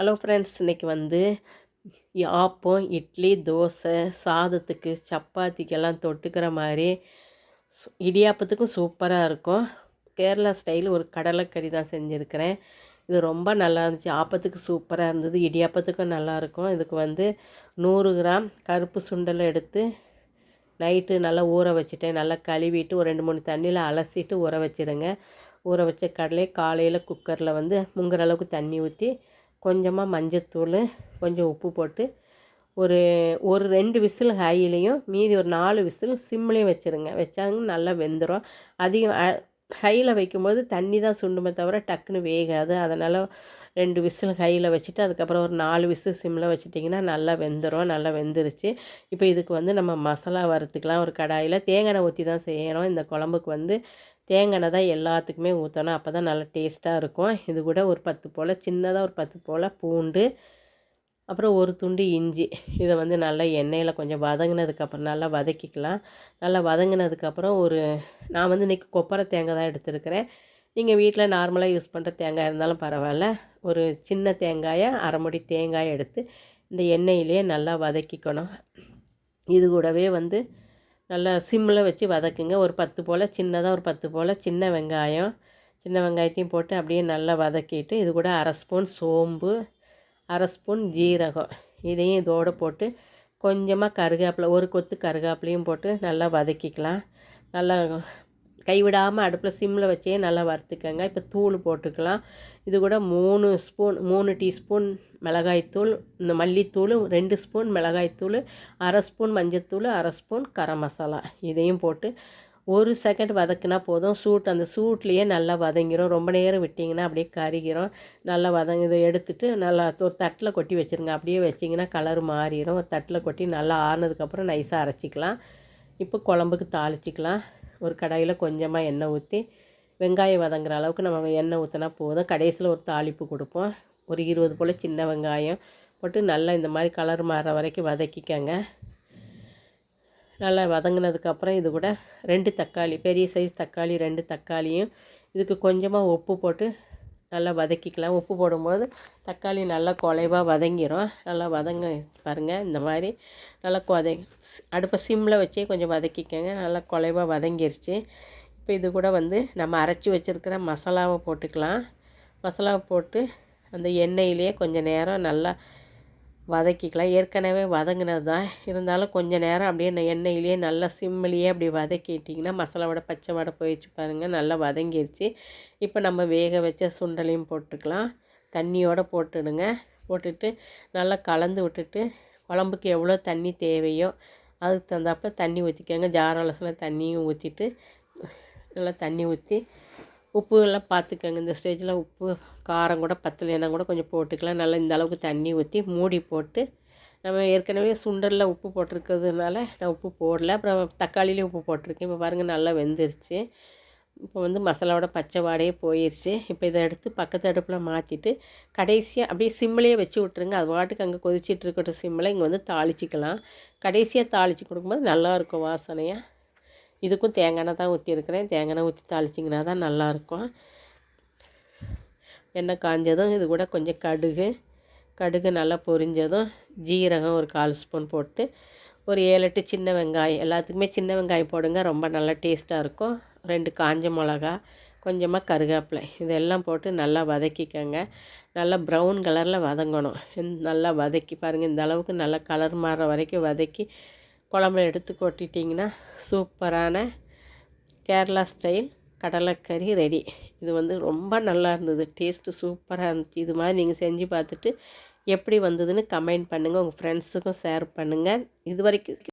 Hello friends இன்றைக்கி வந்து ஆப்பம் இட்லி தோசை சாதத்துக்கு சப்பாத்திக்கெல்லாம் தொட்டுக்கிற மாதிரி இடியாப்பத்துக்கும் சூப்பராக இருக்கும். கேரளா ஸ்டைல் ஒரு கடலைக்கறி தான் செஞ்சுருக்கிறேன். இது ரொம்ப நல்லா இருந்துச்சு. ஆப்பத்துக்கு சூப்பராக இருந்தது. இடியாப்பத்துக்கும் நல்லாயிருக்கும் இதுக்கு வந்து நூறு கிராம் கருப்பு சுண்டலை எடுத்து நைட்டு நல்லா ஊற வச்சுட்டேன். நல்லா கழுவிட்டு ஒரு ரெண்டு மூணு தண்ணியில் அலசிட்டு ஊற வச்சுருங்க. ஊற வச்ச கடலையை காலையில் குக்கரில் வந்து முங்குற அளவுக்கு தண்ணி ஊற்றி கொஞ்சமாக மஞ்சத்தூள் கொஞ்சம் உப்பு போட்டு ஒரு ஒரு ரெண்டு விசில் ஹையிலையும் மீதி ஒரு நாலு விசில் சிம்லேயும் வச்சுருங்க. வச்சாங்க நல்லா வெந்துடும் அதிகம் ஹையில் வைக்கும்போது தண்ணி தான் சுண்டுமே தவிர டக்குன்னு வேகாது. அதனால் ரெண்டு விசில் கையில் வச்சுட்டு அதுக்கப்புறம் ஒரு நாலு விசில் சிம்மில் வச்சுட்டிங்கன்னா நல்லா வெந்துடும் நல்லா வெந்துருச்சு. இப்போ இதுக்கு வந்து நம்ம மசாலா வறுத்துக்கலாம். ஒரு கடாயில் தேங்காய் ஊற்றி தான் செய்யணும். இந்த குழம்புக்கு வந்து தேங்காய் தான் எல்லாத்துக்குமே ஊற்றணும் அப்போ தான் நல்லா டேஸ்ட்டாக இருக்கும். இது கூட ஒரு பத்து போல் சின்னதாக ஒரு பத்து போல் பூண்டு அப்புறம் ஒரு துண்டு இஞ்சி. இதை வந்து நல்லா எண்ணெயில் கொஞ்சம் வதங்கினதுக்கப்புறம் நல்லா வதக்கிக்கலாம். நல்லா வதங்கினதுக்கப்புறம் ஒரு நான் வந்து இன்றைக்கி கொப்பரை தேங்காய் தான் எடுத்துருக்கிறேன். நீங்கள் வீட்டில் நார்மலாக யூஸ் பண்ணுற தேங்காய் இருந்தாலும் பரவாயில்ல. ஒரு சின்ன தேங்காயை அரைமுடி தேங்காயை எடுத்து இந்த எண்ணெயிலே நல்லா வதக்கிக்கணும். இது கூடவே வந்து நல்லா சிம்மில் வச்சு வதக்குங்க. ஒரு பத்து போல் சின்னதாக ஒரு பத்து போல் சின்ன வெங்காயம் சின்ன வெங்காயத்தையும் போட்டு அப்படியே நல்லா வதக்கிட்டு இது கூட அரை ஸ்பூன் சோம்பு அரை ஸ்பூன் ஜீரகம். இதையும் இதோடு போட்டு கொஞ்சமாக கருகாப்பில் ஒரு கொத்து கருகாப்பிலையும் போட்டு நல்லா வதக்கிக்கலாம். நல்லா கைவிடாமல் அடுப்பில் சிம்மில் வச்சே நல்லா வறுத்துக்கோங்க. இப்போ தூள் போட்டுக்கலாம். இது கூட மூணு ஸ்பூன் மூணு டீஸ்பூன் மிளகாய்த்தூள் இந்த மல்லித்தூள் ரெண்டு ஸ்பூன் மிளகாய்த்தூள் அரை ஸ்பூன் மஞ்சத்தூள் அரை ஸ்பூன் கரம் மசாலா. இதையும் போட்டு ஒரு செகண்ட் வதக்குனா போதும். சூட் அந்த சூட்லேயே நல்லா வதங்கிடும் ரொம்ப நேரம் விட்டிங்கன்னா அப்படியே கருகிறோம் நல்லா வதங்க இதை எடுத்துகிட்டு நல்லா ஒரு தட்டில் கொட்டி வச்சுருங்க. அப்படியே வச்சிங்கன்னா கலர் மாறிடும் ஒரு தட்டில் கொட்டி நல்லா ஆறுனதுக்கப்புறம் நைஸாக அரைச்சிக்கலாம். இப்போ குழம்புக்கு தாளிச்சிக்கலாம். ஒரு கடாயில் கொஞ்சமாக எண்ணெய் ஊற்றி வெங்காயம் வதங்குற அளவுக்கு நம்ம எண்ணெய் ஊற்றினா போதும். கடைசியில் ஒரு தாளிப்பு கொடுப்போம். ஒரு இருபது போல் சின்ன வெங்காயம் போட்டு நல்லா இந்த மாதிரி கலர் மாறுற வரைக்கும் வதக்கிக்கங்க. நல்லா வதங்கினதுக்கப்புறம் இது கூட ரெண்டு தக்காளி பெரிய சைஸ் தக்காளி ரெண்டு தக்காளியும் இதுக்கு கொஞ்சமாக உப்பு போட்டு நல்லா வதக்கிக்கலாம். உப்பு போடும்போது தக்காளி நல்லா குலைவாக வதங்கிடும் நல்லா வதங்க பாருங்கள் இந்த மாதிரி நல்லா கொதை அடுப்பை சிம்மில் வச்சே கொஞ்சம் வதக்கிக்கோங்க. நல்லா குலைவாக வதங்கிருச்சு. இப்போ இது கூட வந்து நம்ம அரைச்சி வச்சுருக்கிற மசாலாவை போட்டுக்கலாம். மசாலாவை போட்டு அந்த எண்ணெயிலேயே கொஞ்சம் நேரம் நல்லா வதக்கிக்கலாம். ஏற்கனவே வதங்கினது தான். இருந்தாலும் கொஞ்சம் நேரம் அப்படியே எண்ணெயிலேயே நல்லா சிம்மிலேயே அப்படி வதக்கிட்டிங்கன்னா மசாலாவோட பச்சை வடை போயிடுச்சு பாருங்கள் நல்லா வதங்கிருச்சு. இப்போ நம்ம வேக வச்ச சுண்டலையும் போட்டுக்கலாம். தண்ணியோடு போட்டுடுங்க. போட்டுட்டு நல்லா கலந்து விட்டுட்டு குழம்புக்கு எவ்வளோ தண்ணி தேவையோ அதுக்கு தகுந்தாப்பில் தண்ணி ஊற்றிக்கோங்க ஜார் அலசின தண்ணியும் ஊற்றிட்டு நல்லா தண்ணி ஊற்றி உப்பு எல்லாம் பார்த்துக்கோங்க. இந்த ஸ்டேஜில் உப்பு காரம் கூட பத்தலைன்னா கூட கொஞ்சம் போட்டுக்கலாம். நல்லா இந்த அளவுக்கு தண்ணி ஊற்றி மூடி போட்டு நம்ம ஏற்கனவே சுண்டலில் உப்பு போட்டிருக்கிறதுனால நான் உப்பு போடல. அப்புறம் தக்காளிலேயும் உப்பு போட்டிருக்கேன். இப்போ பாருங்கள் நல்லா வெந்துருச்சு. இப்போ வந்து மசாலாவோட பச்சை வாடையே போயிடுச்சு இப்போ இதை எடுத்து பக்கத்து அடுப்பில் மாற்றிட்டு கடைசியாக அப்படியே சிம்மிலே வச்சு விட்ருங்க அது பாட்டுக்கு அங்கே கொதிச்சிட்ருக்கட்டும் சிம்மில். இங்கே வந்து தாளிச்சிக்கலாம். கடைசியாக தாளித்து கொடுக்கும்போது நல்லாயிருக்கும் வாசனையாக இதுக்கும் தேங்காய் எண்ணெய் தான் ஊற்றிருக்கிறேன் தேங்காய் எண்ணெய் ஊற்றி தாளிச்சிங்கன்னா தான் நல்லாயிருக்கும். எண்ணெய் காஞ்சதும் இது கூட கொஞ்சம் கடுகு. கடுகு நல்லா பொரிஞ்சதும் ஜீரகம் ஒரு கால் ஸ்பூன் போட்டு ஒரு ஏழு எட்டு சின்ன வெங்காயம் எல்லாத்துக்குமே சின்ன வெங்காயம் போடுங்க. ரொம்ப நல்லா டேஸ்ட்டாக இருக்கும். ரெண்டு காஞ்ச மிளகா கொஞ்சமாக கருவேப்பிலை இதெல்லாம் போட்டு நல்லா வதக்கிக்கோங்க. நல்லா ப்ரௌன் கலரில் வதங்கணும். நல்லா வதக்கி பாருங்கள் இந்த அளவுக்கு நல்லா கலர் மாறுற வரைக்கும் வதக்கி குழம்புல எடுத்து கொட்டிட்டிங்கன்னா சூப்பரான கேரளா ஸ்டைல் கடலைக்கறி ரெடி. இது வந்து ரொம்ப நல்லா இருந்தது. டேஸ்ட்டு சூப்பராக இருந்துச்சு. இது மாதிரி நீங்கள் செஞ்சு பார்த்துட்டு எப்படி வந்ததுன்னு கமெண்ட் பண்ணுங்கள் உங்கள் ஃப்ரெண்ட்ஸுக்கும் ஷேர் பண்ணுங்கள் இது வரைக்கும்